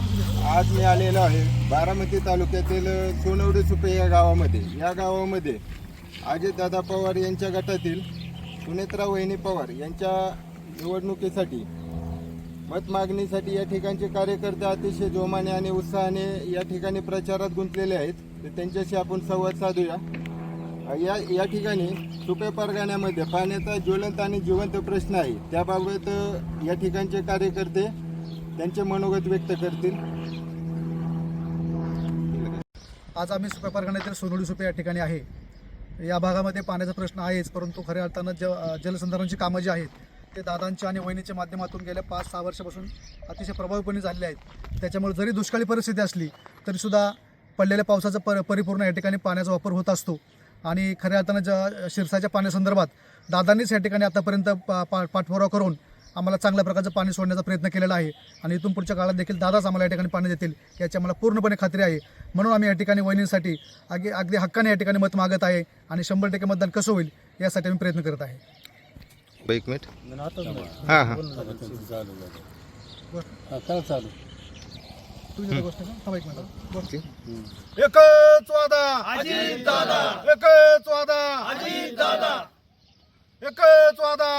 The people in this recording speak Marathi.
आज मी आलेलो आहे बारामती तालुक्यातील सोनवडी सुपे या गावामध्ये. या गावामध्ये अजितदादा पवार यांच्या गटातील सुनेत्रा वहिनी पवार यांच्या निवडणुकीसाठी मत मागणीसाठी या ठिकाणचे कार्यकर्ते अतिशय जोमाने आणि उत्साहाने या ठिकाणी प्रचारात गुंतलेले आहेत. तर त्यांच्याशी आपण संवाद साधूया. या या ठिकाणी सुपे परगाण्यामध्ये पाण्याचा ज्वलंत आणि जिवंत प्रश्न आहे. त्याबाबत या ठिकाणचे कार्यकर्ते त्यांचे मनोगत व्यक्त करतील. आज आम्ही सुपे परगण्यातील सोनोडी सुपे या ठिकाणी आहे. या भागामध्ये पाण्याचा प्रश्न आहेच परंतु खऱ्या अर्थानं ज जलसंधारणाची कामं जी आहेत ते दादांच्या आणि वहिनीच्या माध्यमातून गेल्या पाच सहा वर्षापासून अतिशय प्रभावीपणे झालेले आहेत. त्याच्यामुळे जरी दुष्काळी परिस्थिती असली तरीसुद्धा पडलेल्या पावसाचा पर परिपूर्ण या ठिकाणी पाण्याचा वापर होत असतो. आणि खऱ्या अर्थानं ज शिरसाच्या पाण्यासंदर्भात दादांनीच या ठिकाणी आतापर्यंत पा पा पाठपुरावा करून आम्हाला चांगल्या प्रकारचं पाणी सोडण्याचा प्रयत्न केलेला आहे. आणि इथून पुढच्या काळात देखील दादाच आम्हाला या ठिकाणी पाणी देतील याची आम्हाला पूर्णपणे खात्री आहे. म्हणून आम्ही या ठिकाणी वहिनींसाठी अगदी अगदी हक्काने या ठिकाणी मत मागत आहे आणि शंभर टक्के मतदान कसं होईल यासाठी आम्ही प्रयत्न करत आहे. एक मिनिट. हां हां. काय चालू? तुझी जरा गोष्ट का? थांबा एक मिनिट. बोल. एकच वादा. अजित दादा. एकच वादा. अजित दादा. एकच वादा.